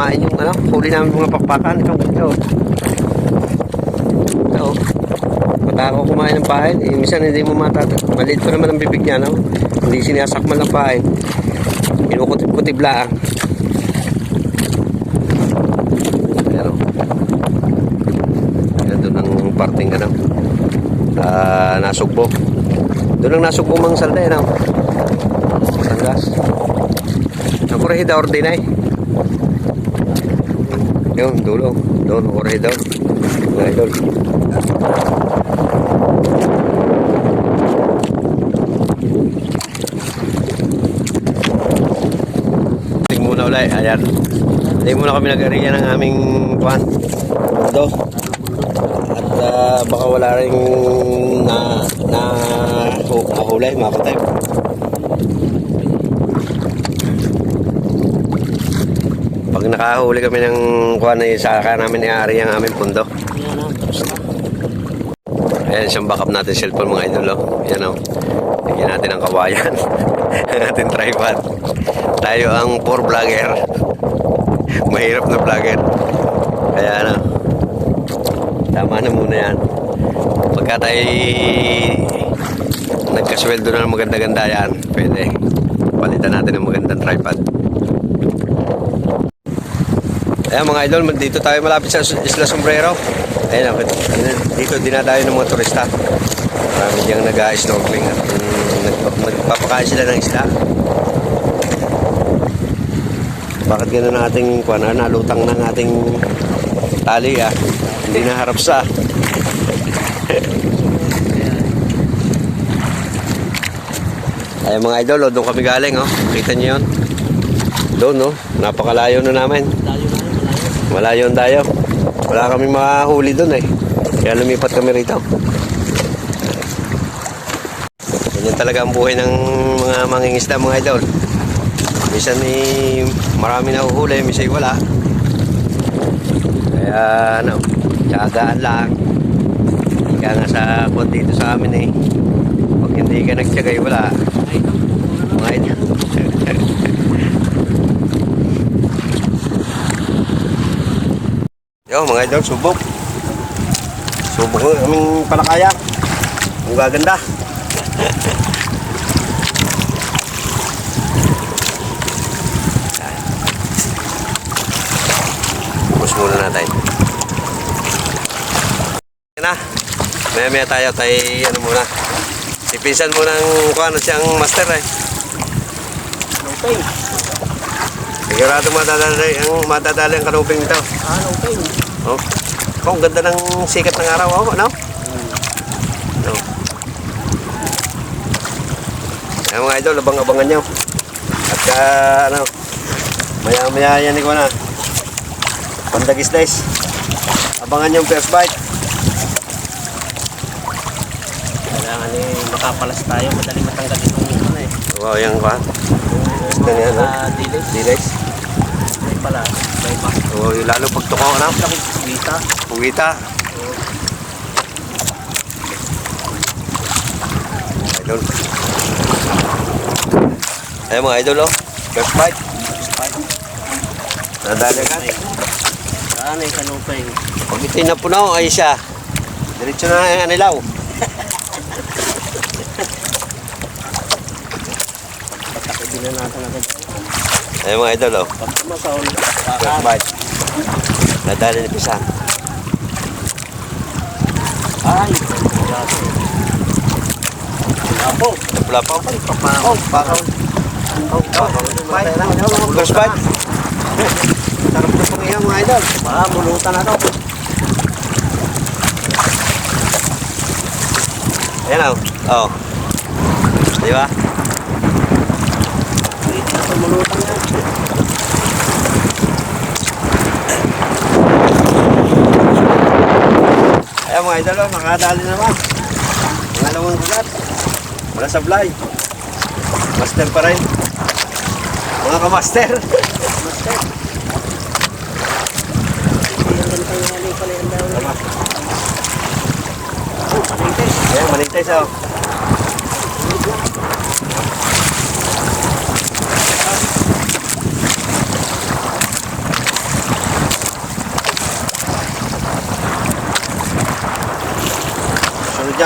pamain yung ano, huli namin mga pakpakan. Ito, ito. Ito. Matakaw kumain ng pahin. Eh, minsan hindi mo matata. Maliit pa naman ang bibig niya, no? Hindi sinasakmal ng pahin. Inukutib-kutib lang. Pero, doon ang parting ano, ah, nasugbo. Doon ang nasugbo mang salda, ano? Sanggas. Ang korehidor din ay. Yun, dulo. Doon, korehidor. Mga idol. Tingin muna ulit. Ayan. Hindi muna kami nag-area ng aming kwan. Mundo. At ah, baka wala rin na na hu- nahuli mga katay. Pag nakahuli kami ng kwan ay saka namin i-ari ang aming pundo. Ayan siyang backup natin cellphone mga idol. Oh. Yan o. Lagyan natin ang kawayan. Ang ating tripod. Tayo ang poor vlogger. Mahirap na vlogger. Kaya ano. Tama na muna yan. Pagka tayo nagkasweldo na ng maganda-ganda yan, pwede. Palitan natin ng magandang tripod. Ayan mga idol, dito tayo malapit sa Isla Sombrero. Ayan, dito dinadayo ng mga turista. Marami diyang nag-snorkeling at nagpapakain sila ng isda. Bakit ganun ang ating kuwan, ah, nalutang ng ating tali ah. Hindi naharap sa. Ayan mga idol, oh, doon kami galing oh. Kita niyo yun? Doon no, napakalayo na namin. Malayo ang tayo. Wala kami mahuli doon eh. Kaya lumipat kami rito. Ganyan talaga ang buhay ng mga mangingisda mga idol. Minsan eh, marami na uhuli, minsan wala. Kaya ano, tiyagaan lang. Kaya nga sa kwan dito sa amin eh. Pag hindi ka nagtiyagay, wala. Mga idol. Yo, mga idol, subok. Subok ng aming palakaya. Ang gaganda. Push muna natin. Yan na. Maya maya tayo, tayo ano muna. Ipinsan mo ng kung ano siyang master eh. Okay. Sigurado madadali ang madadali ang kanuping ito. Ah, okay. Oh. Oh, ang ganda ng sikat ng araw, oh, no? No. Ayan mga idol, abang-abangan nyo. At uh, ano, maya-maya yan ko na. Pandagis days. Abangan yung first bite. Kailangan eh, makapalas tayo. Madali matanggal itong ano eh. Wow, yan ka. Gusto niya, no? Ah, dilis. Dilex. May pala. May pa. Oh, lalo pag tuko, ano? Laki kita. Pugita. Idol. Ayan mga idol, oh. First bite. Nadali agad. Saan eh, kanupay. Pag ito'y napunaw, ay siya. Diretso na ang anilaw. Pataki din na natin agad. Ayan mga idol, oh. Pag tumasaon, First kakat. bite. Nadali ni Pisang. Ay! grabe. Apo! Wala pa ako. Papakaw! Pakaw! Oh, First bite. Sarap na pang iyang mga idol. Baka mulutan na to. Ayan, oh. Oh. Di ba? Mulutan yan. Ayan mga idol, oh, nakadali naman. Pangalawang gulat. Wala sa fly. Master pa rin. Mga kamaster. Master. Hindi yan ganito yung hali pala yung daw. Tama. Oh. Ayan,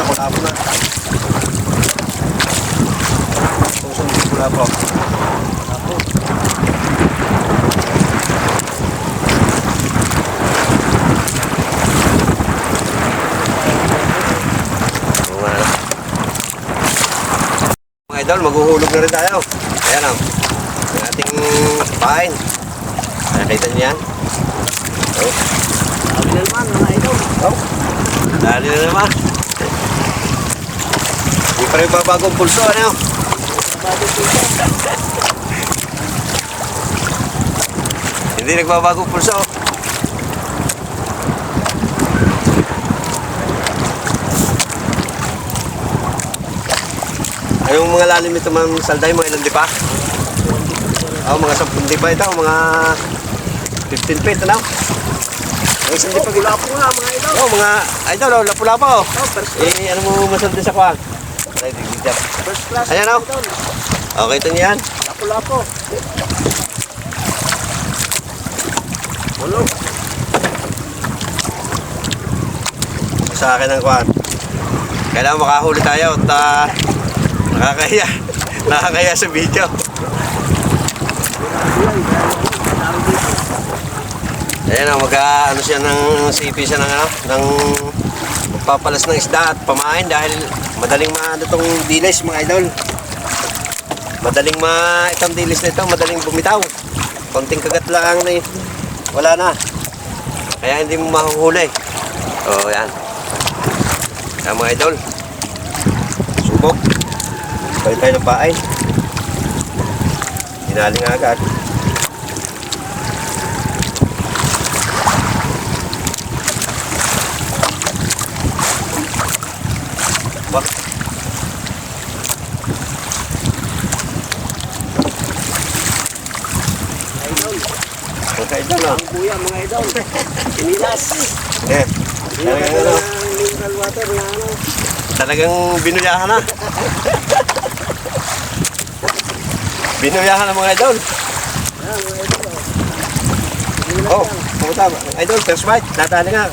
oh. Lapo na. Susunod ko na po. Lapo. Mga idol, maghuhulog na rin tayo. Ayan o. Ang ating pain. Nakita niyo yan? Oh. Sabi na naman, mga idol. Oh. Dali na naman. Hindi pa rin babagong pulso, ano? Bago po ito. Hindi nagbabagong pulso. Anong mga lalim nito mga salday, mga ilang di pa? Oh, mga 10 di pa ito, mga 15 feet, ano? Ang isang di pa gila Lapo nga, mga idol. Oh, mga idol, oh, lapu-lapo. oh. Oh, class. Eh, ano mo masalda sa kwan? Di- First class. Ayan, mga oh. Okay, ito niyan. Lapo-lapo. Ulo. sa akin ang kwan. Kailangan makahuli tayo at ah, nakakaya. Nakakaya sa video. Ayan o, magka, ano siya ng sipi siya ng ano, ng magpapalas ng isda at pamain dahil madaling maano tong dilis mga idol. Madaling ma itong dilis na ito, madaling bumitaw. Konting kagat lang na. Wala na. Kaya hindi mo mahuhuli. Oh, yan. Yan mga idol. Subok. Balik tayo ng paay. Dinali nga agad. Mga idol, oh. Ang kuya, mga idol. Inilas. Eh, talagang, ano, mineral water na ano. talagang binuyahan na. binuyahan na mga idol. Mga idol. oh. Oh, yan. pumunta. Idol, first bite. Natali nga.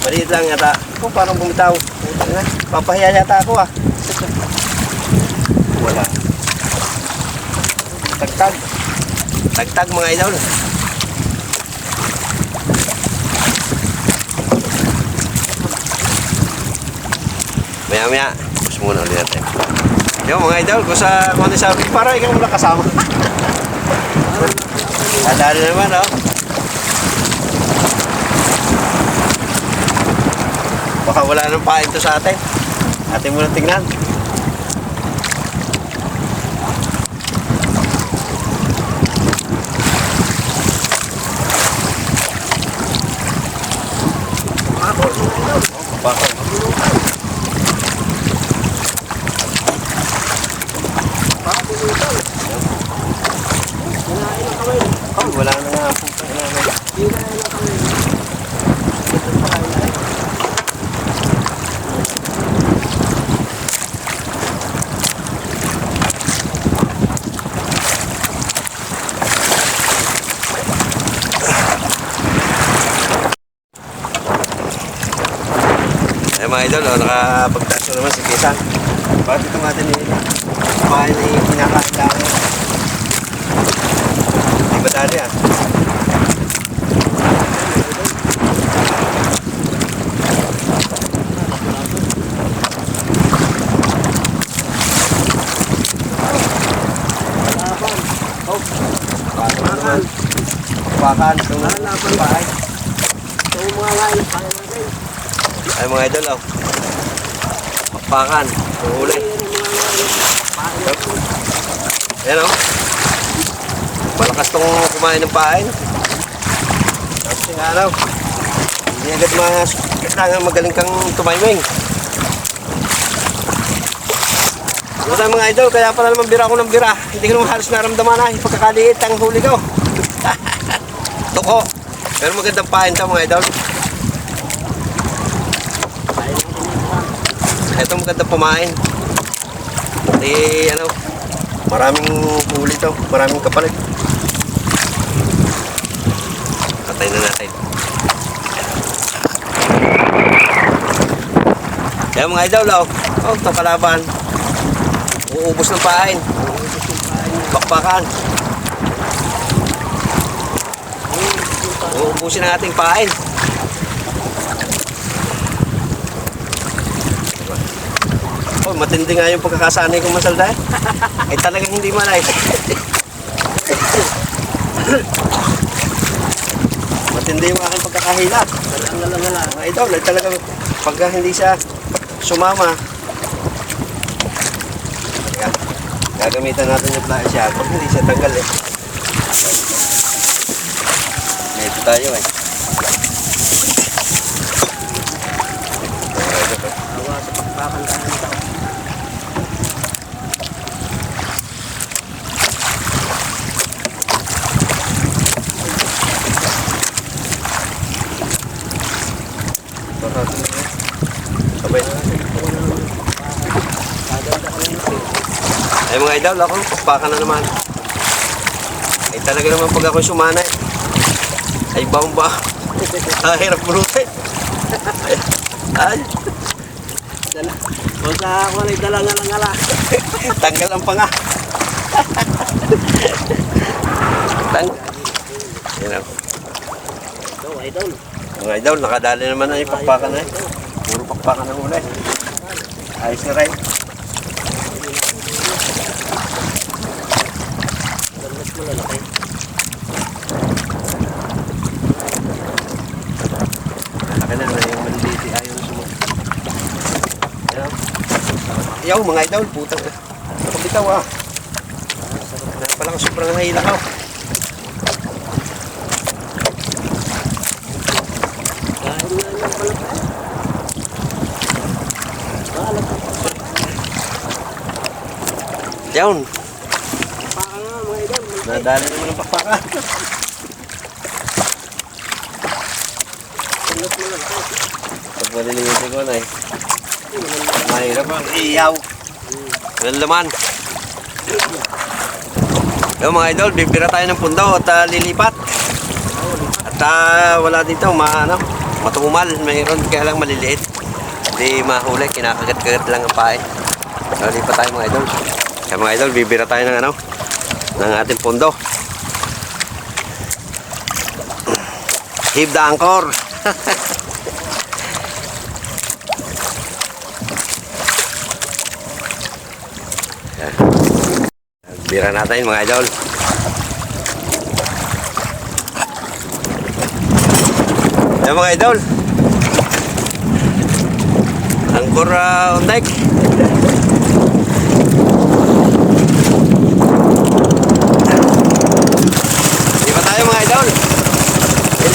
Maliit lang yata. Kung parang bumitaw. Papahiya yata ako ah. Wala. Tagtag. Tagtag mga idol. Maya maya. Tapos muna ulit natin. Yo mga idol, kung sa kung ano sabi, parang ikaw wala kasama. Nadali naman oh. Baka wala nang pain to sa atin. Atin muna tingnan. Baka. Ako, mga idol. Kinain na kami. Oh, wala na nga po. Wala na. Kinain na kami. Ito pa kayo na. Eh mga idol, oh, nakapagtaas na naman si Kisan. Bakit ito natin ni kumain na yung kinakain lang. Di ba dali ah? Laban. Oh, Paano naman? Pakan. Itong Lalaban. bahay. Ito yung mga lain. Kaya natin. Ay mga idol, oh. Pakan. Huli. Ayan oh. Malakas tong kumain ng pain. Tapos yung araw. Hindi agad mas kailangan magaling kang tumayming. Ano tayo mga idol, kaya pala naman bira ako ng bira. Hindi ko naman halos naramdaman na yung pagkakaliit ang huli ko. Tuko. Pero magandang pain to mga idol. Ito magandang pumain. Eh, ano, maraming huli to, maraming kapalit. Patay na natin. Yan mga idol, oh. Oh, ito kalaban. Uubos ng pain. Bakbakan. Uubusin ang ating pain. Oh, matindi nga yung pagkakasanay kong masalda. Ay talagang hindi malay. matindi yung aking pagkakahilap. Ngala-ngala. Mga idol, ay talagang pagka hindi siya sumama, Ayan. gagamitan natin yung fly siya pag hindi siya tanggal eh. Dito tayo eh. Awa sa pakpakan tayo nito. Sabay. Ay mga idol, ako, pakpakan na naman. Ay talaga naman pag ako sumanay. Ay bamba. Ah, hirap burutin. Ay, Dala. Huwag sa ako na dala ngala-ngala. tanggal ang panga. Tanggal. Yan ako. Ito, idol. Mga idol, nakadali naman na yung pakpakan na eh. Puro pakpakan ng ulay. Ayos na rin. Malalaki. Malaki na na yung maliliit eh, ayaw sumunod. Yan. Yaw mga idol, putang na. Kapitaw ah. Na pala ka sobrang nahila ka. Kain nga niya pala tayo. Bahala ka. Yawn, Pakpakan nga mga idol. malaki. Nadali naman ang pakpakan. Mas malalaki. Pag maliliit ko na eh. Mahirap ang iyaw. Walang laman. Yung mga idol, bibira tayo ng pundo at ah, lilipat. At ah, wala dito, ma, ano, matumal. Mayroon kaya lang maliliit. Hindi mahuli, kinakagat-kagat lang ang pae. So, lipat tayo mga idol. Kaya mga idol, bibira tayo ng ano, ng ating pundo. Hib the anchor. Bira natin mga idol. Yan mga idol. Angkor uh, on deck. Di ba tayo mga idol?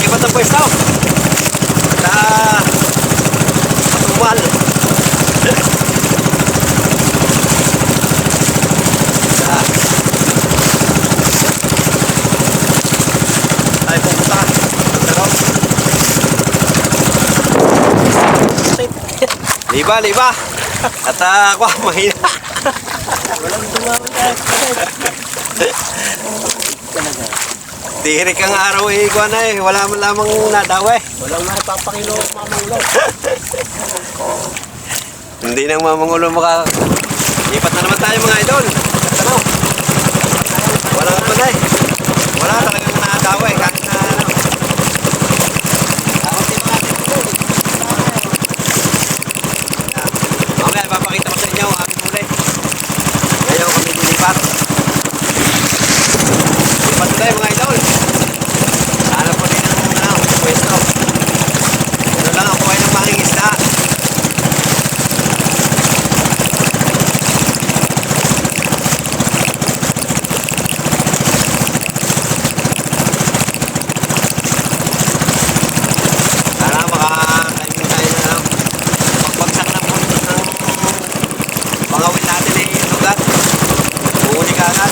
Ba ito pwesto? Sa Matumal. Tayo pupunta. Pero, liba, liba. At uh, ako, mahina. Walang dumami tayo. Talaga. Tirik ang araw eh, kuha na eh. Wala man lamang nadawa eh. Walang napapakilo mamangulo. Hindi nang mamangulo maka... Lipat na naman tayo mga idol. Ano? Wala ka pa na eh. Wala talagang nadawa eh. Kahit na ano. Ako din mga idol. Ah, Mamaya, ipapakita ko sa inyo ang aming huli. Ngayon kami dilipat. Lipat na tayo mga idol. Sana po din ang ano, pwesto. Ano lang ang buhay ng mangingisda. Sana makakainin tayo na ano, pagbagsak ng puntos ng pangawin natin ay lugat. Uhuli ka agad.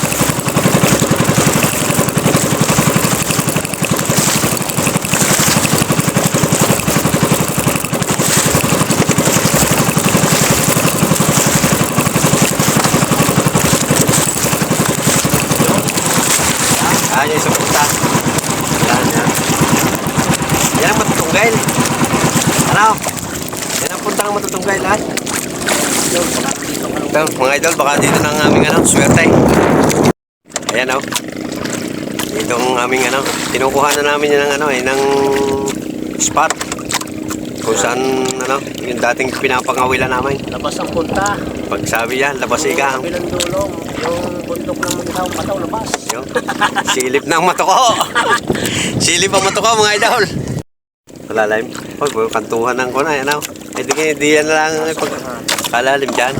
Ayan yung isang punta. Yan, yan. Yan ang matutunggail. Ano? Yan ang puntang matutunggail, ha? idol. Baka dito ka Ito, mga idol, baka dito na ang aming ano, swerte. Ayan oh. Dito ang aming ano, kinukuha na namin yan ng ano eh, ng spot. Kung saan ano, yung dating pinapangawilan namin. Labas ang punta. Pag sabi yan, labas igang. Bilang dulong. Yung bundok ng mataw, mataw labas. Yun. Silip ng matuko. Silip ang matuko mga idol. Malalim. Pag oh, kantuhan ng kuna, yan oh. Eh di, di yan lang pag kalalim dyan.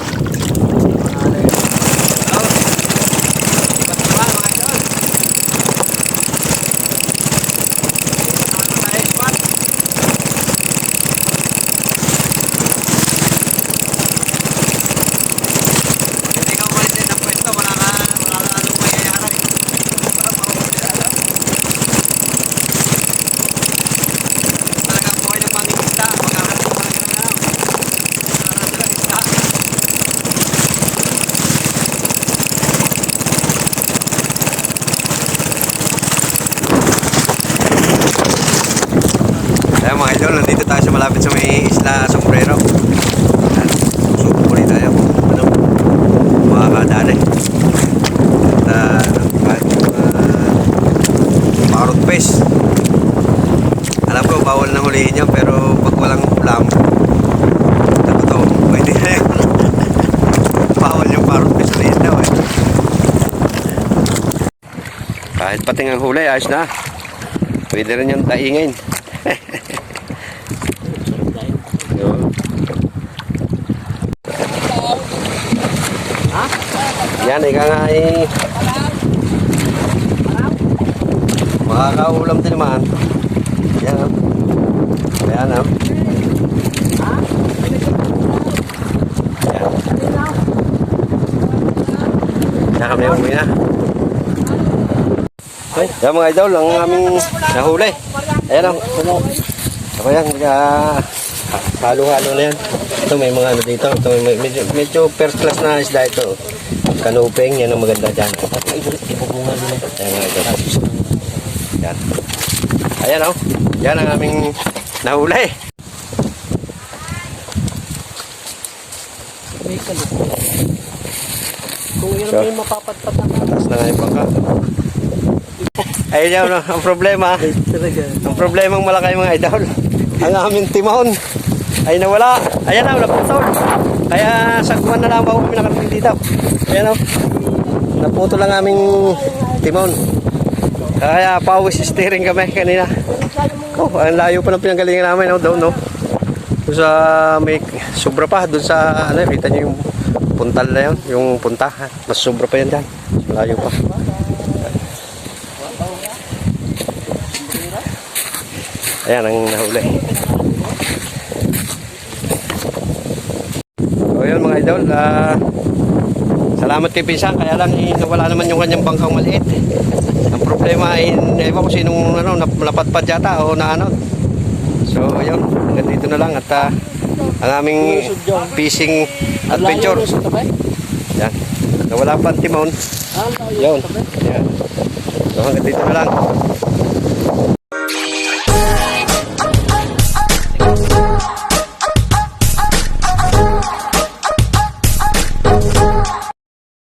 Hindi ka umalis din ng pwesto, wala ka, wala ka anong mayayari. Para mauulit Talaga po kayo ng mga isda, magkakaroon po kayo ng ano. Magkakaroon ng isda. Kaya mga idol, nandito tayo sa malapit sa may isla Sombrero. Ayan, Susupuri tayo. Ano? Makakadali. At uh, kahit uh, parrot fish. Alam ko, bawal na hulihin yun, pero pag walang ulam, ako to, pwede na yun. bawal yung parrot fish hulihin daw eh. Kahit pating ang huli, ayos na. Pwede rin yung taingin. Yun. Yan, ika nga eh. Makakaulam din naman. Yan, oh. Yan, oh. Yan. Yan kami umuwi na. Ay, yan mga idol, ang aming nahuli. Ayan, oh. Ako yan, uh, halo-halo na yan. Ito may mga ano dito. Ito may, medyo, medyo first class na isda ito. Kanuping, yan ang maganda dyan. Ayan mga ito. Yan. Ayan o. Yan ang aming nahuli. May kalito. Kung yun So, may mapapatpat na Taas na nga yung bangka. Ayun yan, no? ang problema. Ang problema ng malaki mga idol. Ang aming timon ay nawala. Ayan na, naputol. Kaya sagwan na lang ako kami nakarating dito. Ayan o. Naputol ang aming timon. Kaya pawis steering kami kanina. Oh, ang layo pa ng pinanggalingan namin no, doon no. Doon sa may sobra pa doon sa ano, kita niyo yung puntal na yun, yung punta. Mas sobra pa yan dyan. Layo pa. Ayan ang nahuli. So yun mga idol, ah, salamat kay Pinsang, kaya lang eh, nawala naman yung kanyang bangkang maliit. Ang problema ay, ewan ko sinong ano, nap- napatpad yata o na ano. So yun, hanggang dito na lang at ah, ang aming fishing adventure. Yan, nawala pa ang timon. Yun, yan. So hanggang dito na lang.